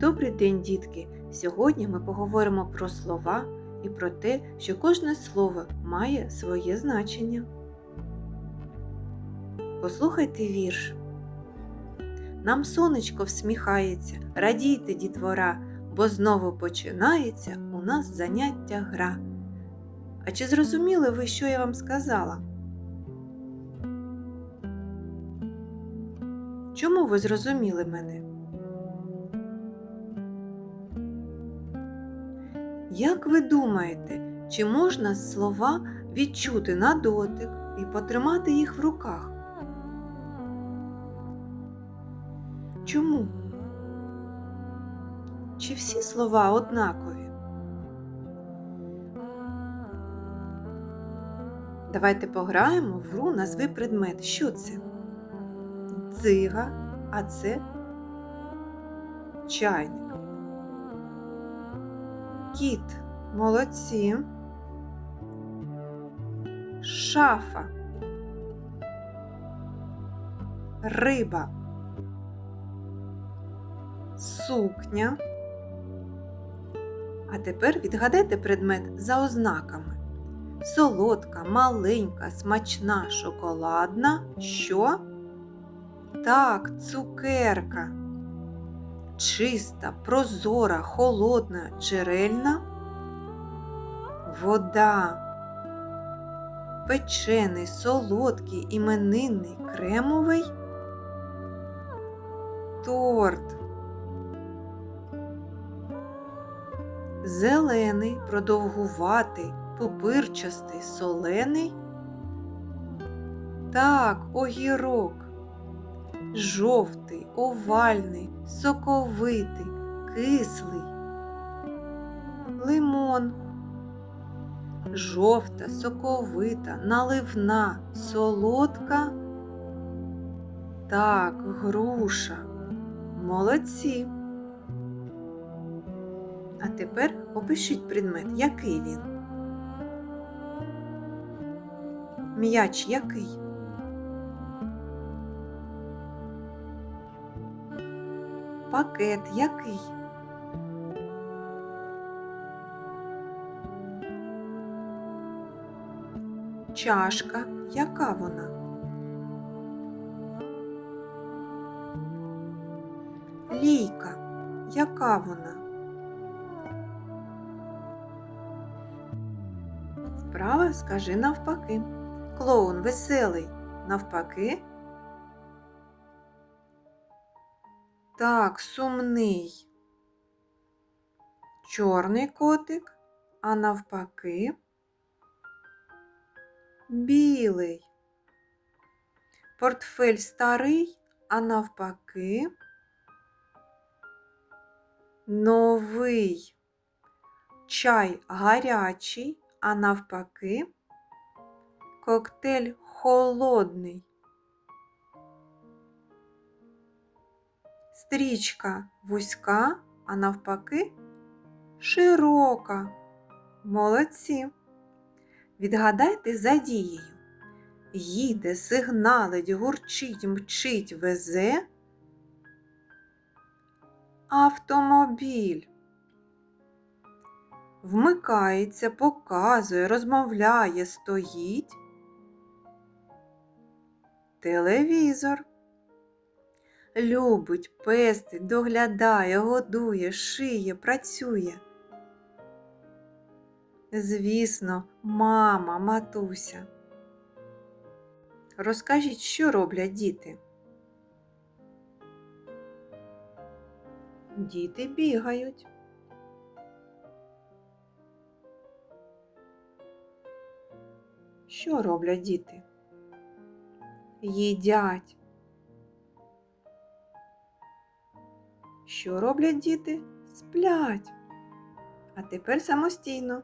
Добрий день, дітки! Сьогодні ми поговоримо про слова і про те, що кожне слово має своє значення. Послухайте вірш. Нам сонечко всміхається, радійте, дітвора, бо знову починається у нас заняття гра. А чи зрозуміли ви, що я вам сказала? Чому ви зрозуміли мене? Як ви думаєте, чи можна слова відчути на дотик і потримати їх в руках? Чому? Чи всі слова однакові? Давайте пограємо в гру назви предмет. Що це? Дзига, а це чайник. Кіт. Молодці. Шафа. Риба. Сукня. А тепер відгадайте предмет за ознаками. Солодка, маленька, смачна, шоколадна. Що? Так, цукерка чиста, прозора, холодна, джерельна вода, печений, солодкий, іменинний, кремовий торт, зелений, продовгуватий, пупирчастий, солений. Так, огірок жовтий, овальний, соковитий, кислий, лимон, жовта, соковита, наливна, солодка. Так, груша. Молодці. А тепер опишіть предмет, який він. М'яч який? Пакет який? Чашка, яка вона? Лійка, яка вона? Вправа скажи навпаки. Клоун веселий. Навпаки. Так, сумний. Чорний котик, а навпаки білий. Портфель старий, а навпаки новий. Чай гарячий, а навпаки коктейль холодний. Стрічка вузька, а навпаки широка. Молодці. Відгадайте за дією. Їде, сигналить, гурчить, мчить, везе. Автомобіль. Вмикається, показує, розмовляє, стоїть. Телевізор любить, пестить, доглядає, годує, шиє, працює. Звісно, мама, матуся. Розкажіть, що роблять діти? Діти бігають. Що роблять діти? Їдять. Що роблять діти? Сплять. А тепер самостійно.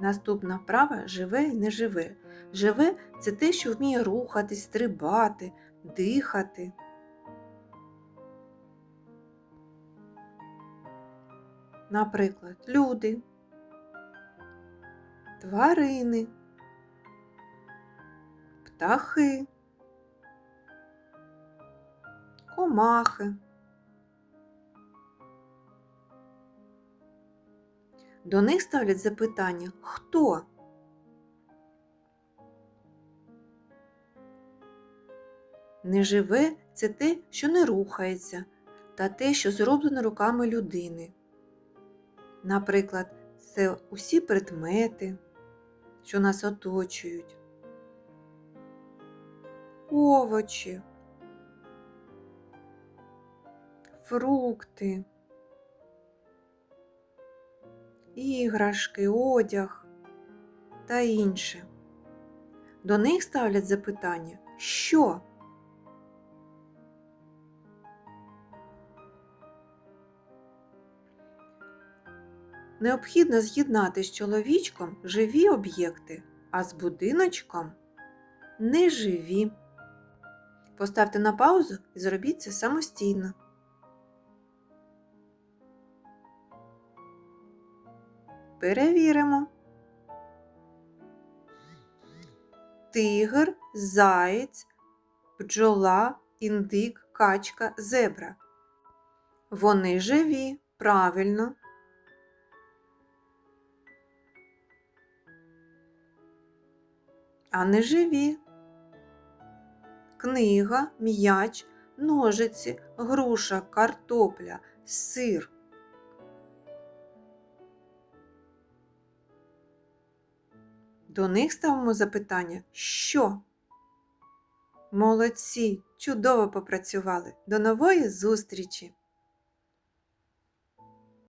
Наступна вправа живе і не живе. Живе це те, що вміє рухатись, стрибати, дихати. Наприклад, люди, тварини, птахи, комахи. До них ставлять запитання хто? Неживе це те, що не рухається, та те, що зроблено руками людини. Наприклад, це усі предмети, що нас оточують, овочі, фрукти, іграшки, одяг та інше. До них ставлять запитання що? Необхідно з'єднати з чоловічком живі об'єкти, а з будиночком неживі. Поставте на паузу і зробіть це самостійно. Перевіримо. Тигр, заєць, бджола, індик, качка, зебра. Вони живі, правильно. А не живі. Книга, м'яч, ножиці, груша, картопля, сир. До них ставимо запитання що? Молодці, чудово попрацювали. До нової зустрічі!